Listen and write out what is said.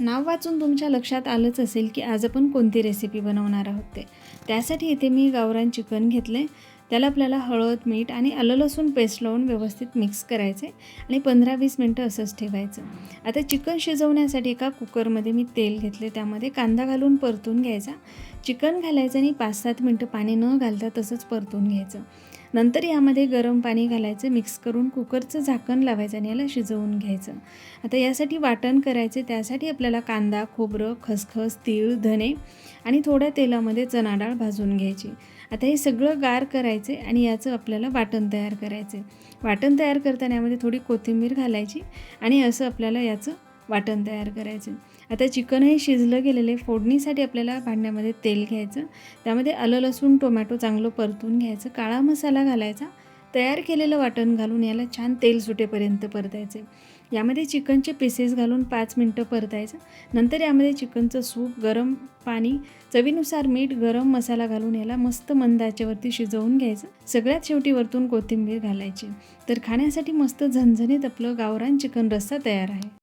नाव वाचून तुमच्या लक्षात आलंच असेल की आज आपण कोणती रेसिपी बनवणार आहोत ते. त्यासाठी इथे मी गावरान चिकन घेतले त्याला आपल्याला हळद मीठ आणि आलं लसूण पेस्ट लावून व्यवस्थित मिक्स करायचे आणि पंधरा वीस मिनटं असंच ठेवायचं. आता चिकन शिजवण्यासाठी एका कुकरमध्ये मी तेल घेतले त्यामध्ये कांदा घालून परतून घ्यायचा. चिकन घालायचं आणि पाच सात मिनटं पाणी न घालता तसंच परतून घ्यायचं. नंतर यामध्ये गरम पाणी घालायचं मिक्स करून कुकरचं झाकण लावायचं आणि याला शिजवून घ्यायचं. आता यासाठी वाटण करायचे त्यासाठी आपल्याला कांदा खोबरं खसखस तीळ धने आणि थोड्या तेलामध्ये चणा डाळ भाजून घ्यायची. आता हे सगळं गार करायचे आणि याचं आपल्याला वाटण तयार करायचे. वाटण तयार करताना यामध्ये थोडी कोथिंबीर घालायची आणि असं आपल्याला याचं वाटण तयार करायचं. आता चिकनही शिजलं गेलेले फोडणीसाठी आपल्याला भांड्यामध्ये तेल घ्यायचं. त्यामध्ये आलं लसूण टोमॅटो चांगलं परतून घ्यायचं. काळा मसाला घालायचा. तयार केलेलं वाटण घालून याला छान तेल सुटेपर्यंत परतायचे. यामध्ये चिकनचे पीसेस घालून पाच मिनटं परतायचं. नंतर यामध्ये चिकनचं सूप गरम पाणी चवीनुसार मीठ गरम मसाला घालून याला मस्त मंद आचेवरती शिजवून घ्यायचं. सगळ्यात शेवटी वरतून कोथिंबीर घालायची. तर खाण्यासाठी मस्त झणझणीत आपलं गावरान चिकन रस्सा तयार आहे.